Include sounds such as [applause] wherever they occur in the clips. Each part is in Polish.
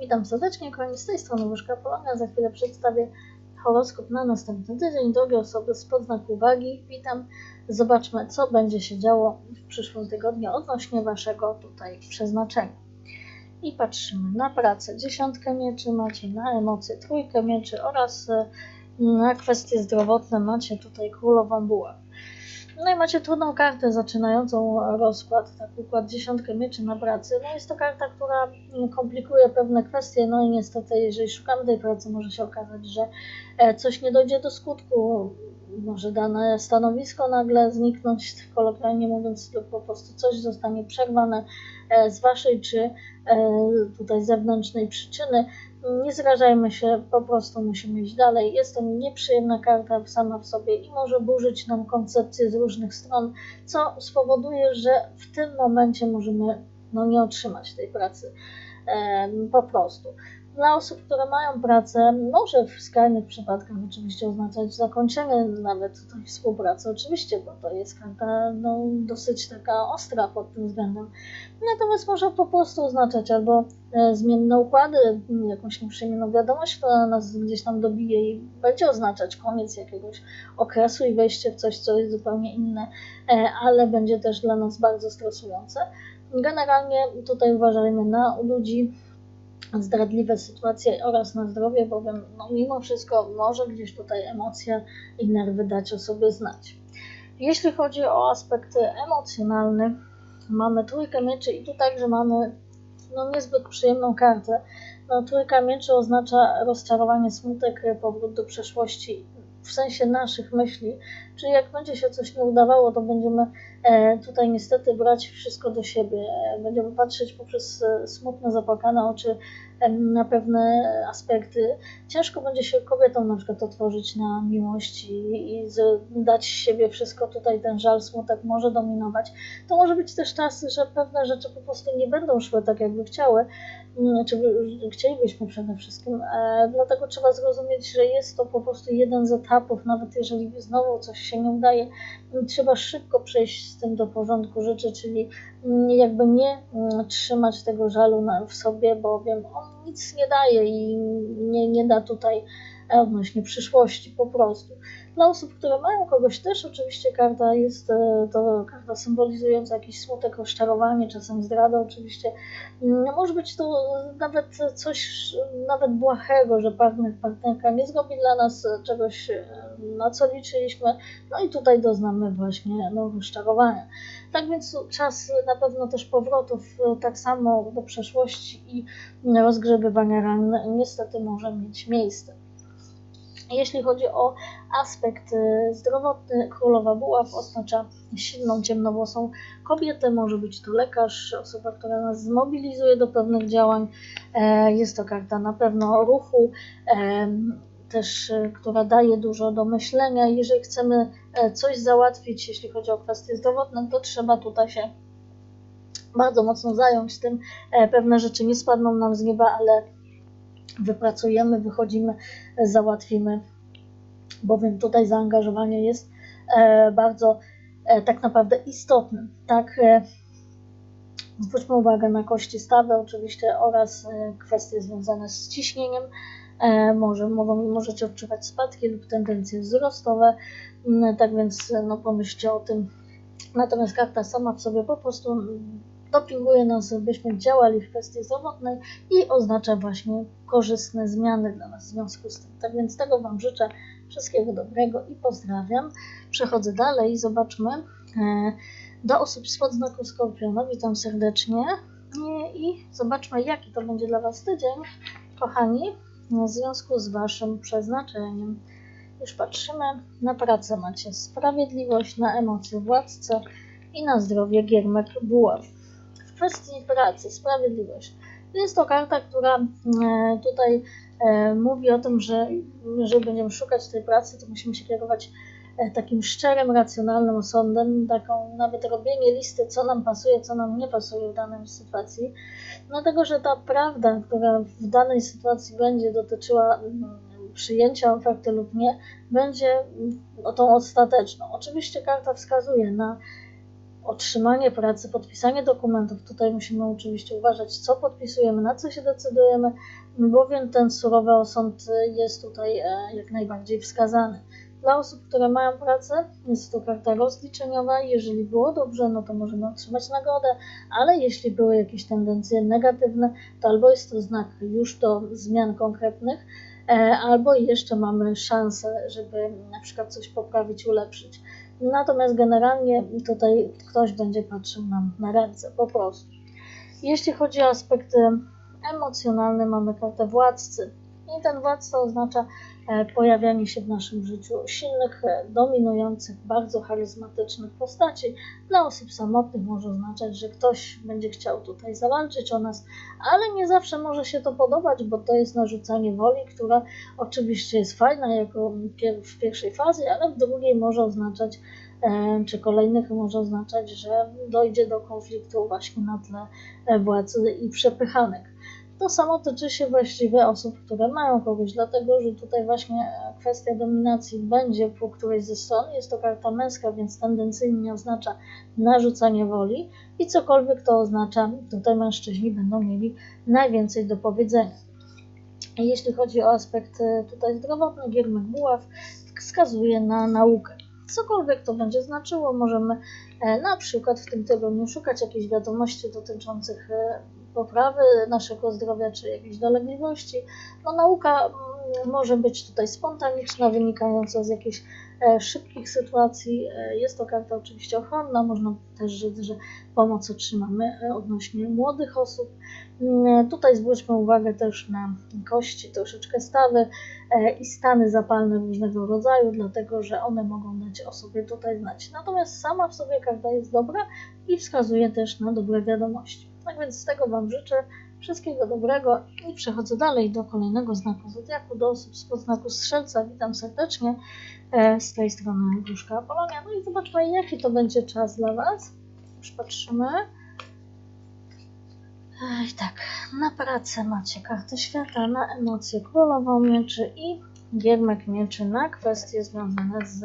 Witam serdecznie, kochani, z tej strony Łyżka Polonia. Za chwilę przedstawię horoskop na następny tydzień. Drogie osoby z podznaku uwagi, witam. Zobaczmy, co będzie się działo w przyszłym tygodniu odnośnie Waszego tutaj przeznaczenia. I patrzymy na pracę. Dziesiątkę mieczy macie, na emocje trójkę mieczy oraz e, na kwestie zdrowotne macie tutaj królową buław. No i macie trudną kartę zaczynającą rozkład, tak układ dziesiątkę mieczy na pracy. No jest to karta, która komplikuje pewne kwestie, no i niestety jeżeli szukamy tej pracy może się okazać, że e, coś nie dojdzie do skutku, może dane stanowisko nagle zniknąć, [laughs] kolokwialnie mówiąc, lub po prostu coś zostanie przerwane e, z waszej czy e, tutaj zewnętrznej przyczyny. Nie zrażajmy się, po prostu musimy iść dalej. Jest to nieprzyjemna karta sama w sobie i może burzyć nam koncepcje z różnych stron, co spowoduje, że w tym momencie możemy no, nie otrzymać tej pracy. Po prostu. Dla osób, które mają pracę, może w skrajnych przypadkach oczywiście oznaczać zakończenie nawet tej współpracy, oczywiście, bo to jest karta no, dosyć taka ostra pod tym względem. Natomiast może po prostu oznaczać albo e, zmienne układy, jakąś nieprzyjemną wiadomość, która nas gdzieś tam dobije i będzie oznaczać koniec jakiegoś okresu i wejście w coś, co jest zupełnie inne, e, ale będzie też dla nas bardzo stresujące. Generalnie tutaj uważajmy na ludzi, zdradliwe sytuacje oraz na zdrowie, bowiem no, mimo wszystko może gdzieś tutaj emocje i nerwy dać o sobie znać. Jeśli chodzi o aspekty emocjonalne, mamy trójkę mieczy i tu także mamy no, niezbyt przyjemną kartę. No, trójka mieczy oznacza rozczarowanie, smutek, powrót do przeszłości w sensie naszych myśli, czyli jak będzie się coś nie udawało, to będziemy e, tutaj niestety brać wszystko do siebie. Będziemy patrzeć poprzez e, smutne, zapłakane oczy na pewne aspekty. Ciężko będzie się kobietom na przykład otworzyć na miłość i, i dać siebie wszystko. Tutaj ten żal, smutek może dominować. To może być też czas, że pewne rzeczy po prostu nie będą szły tak, jakby chciały, mm, czy chcielibyśmy przede wszystkim. E, dlatego trzeba zrozumieć, że jest to po prostu jeden z etapów, nawet jeżeli znowu coś się nie udaje, trzeba szybko przejść z tym do porządku rzeczy, czyli mm, jakby nie mm, trzymać tego żalu w sobie, bo wiem, on nic nie daje i nie, nie da tutaj odnośnie przyszłości po prostu. Dla osób, które mają kogoś też oczywiście karta jest e, to karta symbolizująca jakiś smutek, rozczarowanie, czasem zdradę oczywiście. Mm, może być to nawet coś nawet błahego, że partner, partnerka nie zrobi dla nas czegoś, e, na co liczyliśmy, no i tutaj doznamy właśnie no, rozczarowania. Tak więc czas na pewno też powrotów e, tak samo do przeszłości i rozgrzebywania ran niestety może mieć miejsce. Jeśli chodzi o aspekt y, zdrowotny, królowa buław oznacza silną, ciemnowłosą kobietę, może być to lekarz, osoba, która nas zmobilizuje do pewnych działań. E, jest to karta na pewno ruchu, e, też y, która daje dużo do myślenia. Jeżeli chcemy e, coś załatwić, jeśli chodzi o kwestie zdrowotne, to trzeba tutaj się bardzo mocno zająć tym. Pewne rzeczy nie spadną nam z nieba, ale wypracujemy, wychodzimy, załatwimy, bowiem tutaj zaangażowanie jest e, bardzo e, tak naprawdę istotne. Tak, e, zwróćmy uwagę na kości stawy oczywiście oraz kwestie związane z ciśnieniem. Może, mogą, możecie odczuwać spadki lub tendencje wzrostowe, mm, tak więc no, pomyślcie o tym. Natomiast karta sama w sobie po prostu dopinguje nas, byśmy działali w kwestii zdrowotnej i oznacza właśnie korzystne zmiany dla nas w związku z tym. Tak więc tego Wam życzę wszystkiego dobrego i pozdrawiam. Przechodzę dalej zobaczmy e, do osób spod znaku Skorpiona. Witam serdecznie i zobaczmy jaki to będzie dla Was tydzień, kochani, w związku z Waszym przeznaczeniem. Już patrzymy na pracę. Macie sprawiedliwość, na emocje władcę i na zdrowie giermek buław kwestii pracy, sprawiedliwość. Jest to karta, która e, tutaj e, mówi o tym, że jeżeli będziemy szukać tej pracy, to musimy się kierować e, takim szczerym, racjonalnym sądem, taką nawet robienie listy, co nam pasuje, co nam nie pasuje w danej sytuacji. Dlatego, że ta prawda, która w danej sytuacji będzie dotyczyła przyjęcia oferty lub nie, będzie tą ostateczną. Oczywiście karta wskazuje na otrzymanie pracy, podpisanie dokumentów. Tutaj musimy oczywiście uważać, co podpisujemy, na co się decydujemy, bowiem ten surowy osąd jest tutaj e, jak najbardziej wskazany. Dla osób, które mają pracę, jest to karta rozliczeniowa. Jeżeli było dobrze, no to możemy otrzymać nagrodę, ale jeśli były jakieś tendencje negatywne, to albo jest to znak już do zmian konkretnych, e, albo jeszcze mamy szansę, żeby na przykład coś poprawić, ulepszyć. Natomiast generalnie tutaj ktoś będzie patrzył nam na ręce, po prostu. Jeśli chodzi o aspekty emocjonalne, mamy kartę władcy. I ten władca oznacza pojawianie się w naszym życiu silnych, e, dominujących, bardzo charyzmatycznych postaci. Dla osób samotnych może oznaczać, że ktoś będzie chciał tutaj zawalczyć o nas, ale nie zawsze może się to podobać, bo to jest narzucanie woli, która oczywiście jest fajna jako w pierwszej fazie, ale w drugiej może oznaczać, e, czy kolejnych może oznaczać, że dojdzie do konfliktu właśnie na tle władzy i przepychanek. To samo tyczy się właściwie osób, które mają kogoś, dlatego że tutaj właśnie kwestia dominacji będzie po którejś ze stron. Jest to karta męska, więc tendencyjnie oznacza narzucanie woli i cokolwiek to oznacza, tutaj mężczyźni będą mieli najwięcej do powiedzenia. Jeśli chodzi o aspekt e, tutaj zdrowotny, Giermek Buław wskazuje na naukę. Cokolwiek to będzie znaczyło, możemy e, na przykład w tym tygodniu szukać jakichś wiadomości dotyczących e, poprawy naszego zdrowia czy jakiejś dolegliwości. No, nauka mm, może być tutaj spontaniczna, wynikająca z jakichś e, szybkich sytuacji. E, jest to karta oczywiście ochronna, można też rzec, że pomoc otrzymamy e, odnośnie młodych osób. Mm, tutaj zwróćmy uwagę też na kości, troszeczkę stawy i stany zapalne różnego rodzaju, dlatego że one mogą dać o sobie tutaj znać. Natomiast sama w sobie karta jest dobra i wskazuje też na dobre wiadomości. Tak więc z tego Wam życzę wszystkiego dobrego i przechodzę dalej do kolejnego znaku zodiaku, do osób z podznaku Strzelca. Witam serdecznie e, z tej strony Gruszka Apolonia. No i zobaczmy, jaki to będzie czas dla Was. Już patrzymy. I tak, na pracę macie kartę świata, na emocje królową mieczy i giermek mieczy na kwestie związane z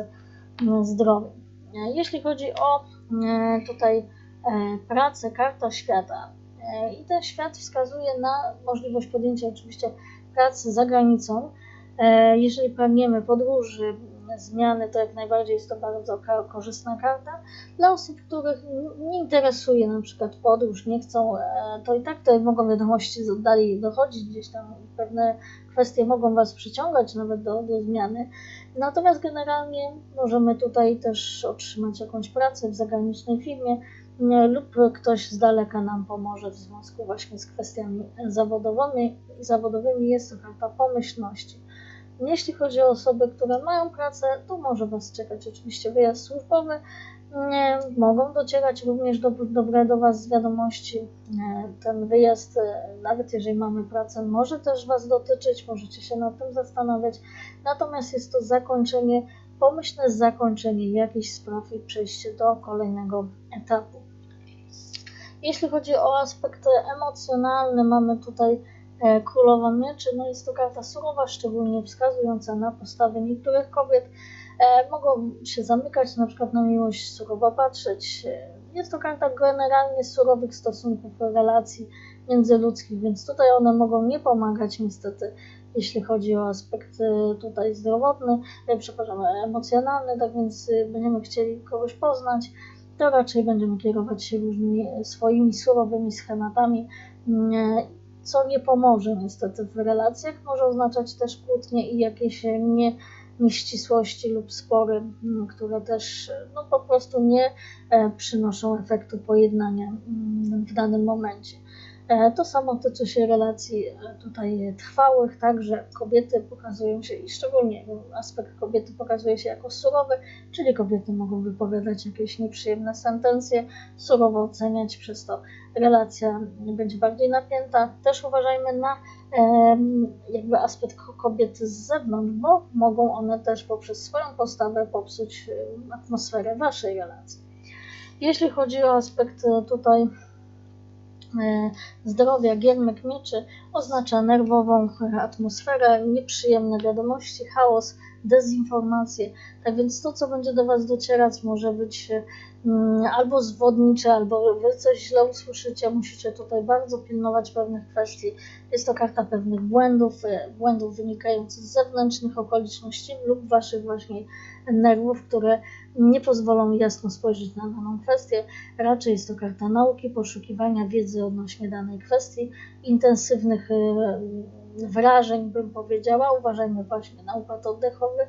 zdrowiem. E, jeśli chodzi o e, tutaj E, pracę, karta świata. E, I ten świat wskazuje na możliwość podjęcia oczywiście pracy za granicą. E, jeżeli pragniemy podróży, zmiany, to jak najbardziej jest to bardzo korzystna karta. Dla osób, których nie interesuje na przykład podróż, nie chcą, to i tak to mogą wiadomości z oddali dochodzić, gdzieś tam pewne kwestie mogą Was przyciągać nawet do, do zmiany. Natomiast generalnie możemy tutaj też otrzymać jakąś pracę w zagranicznej firmie, lub ktoś z daleka nam pomoże w związku właśnie z kwestiami zawodowymi. zawodowymi jest to karta pomyślności. Jeśli chodzi o osoby, które mają pracę, to może Was czekać oczywiście wyjazd służbowy. Mogą docierać również do, dobre do Was wiadomości. Ten wyjazd, nawet jeżeli mamy pracę, może też Was dotyczyć, możecie się nad tym zastanawiać. Natomiast jest to zakończenie, pomyślne zakończenie jakichś spraw i przejście do kolejnego etapu. Jeśli chodzi o aspekt emocjonalny, mamy tutaj e, Królową Mieczy. No jest to karta surowa, szczególnie wskazująca na postawy niektórych kobiet. E, mogą się zamykać na przykład na miłość, surowo patrzeć. E, jest to karta generalnie surowych stosunków, relacji międzyludzkich, więc tutaj one mogą nie pomagać niestety, jeśli chodzi o aspekt tutaj zdrowotny, przepraszam, emocjonalny, tak więc będziemy chcieli kogoś poznać to raczej będziemy kierować się różnymi swoimi surowymi schematami, mm, co nie pomoże niestety w relacjach. Może oznaczać też kłótnie i jakieś nie, nieścisłości lub spory, mm, które też no, po prostu nie e, przynoszą efektu pojednania mm, w danym momencie. E, to samo tyczy się relacji e, tutaj trwałych, także kobiety pokazują się i szczególnie aspekt kobiety pokazuje się jako surowy, czyli kobiety mogą wypowiadać jakieś nieprzyjemne sentencje, surowo oceniać, przez to relacja będzie bardziej napięta. Też uważajmy na jakby aspekt kobiety z zewnątrz, bo mogą one też poprzez swoją postawę popsuć atmosferę waszej relacji. Jeśli chodzi o aspekt tutaj E, zdrowia, giermek mieczy oznacza nerwową atmosferę, nieprzyjemne wiadomości, chaos, dezinformacje. Tak więc to, co będzie do Was docierać, może być mm, albo zwodnicze, albo Wy coś źle usłyszycie. Musicie tutaj bardzo pilnować pewnych kwestii. Jest to karta pewnych błędów, e, błędów wynikających z zewnętrznych okoliczności lub Waszych właśnie nerwów, które nie pozwolą jasno spojrzeć na daną kwestię. Raczej jest to karta nauki, poszukiwania wiedzy odnośnie danej kwestii, intensywnych e, wrażeń, bym powiedziała. Uważajmy właśnie na układ oddechowy,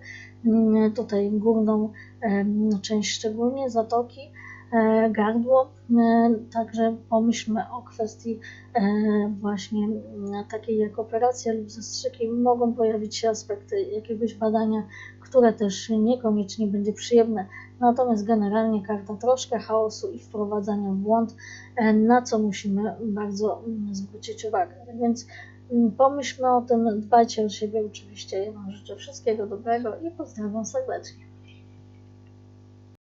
mm, tutaj górną część szczególnie, zatoki, e, gardło. E, także pomyślmy o kwestii właśnie takiej jak operacja lub zastrzyki. Mogą pojawić się aspekty jakiegoś badania, które też niekoniecznie będzie przyjemne. Natomiast generalnie karta troszkę chaosu i wprowadzania w błąd, na co musimy bardzo zwrócić uwagę. Więc pomyślmy o tym, dbajcie o siebie oczywiście. Ja Wam życzę wszystkiego dobrego i pozdrawiam serdecznie.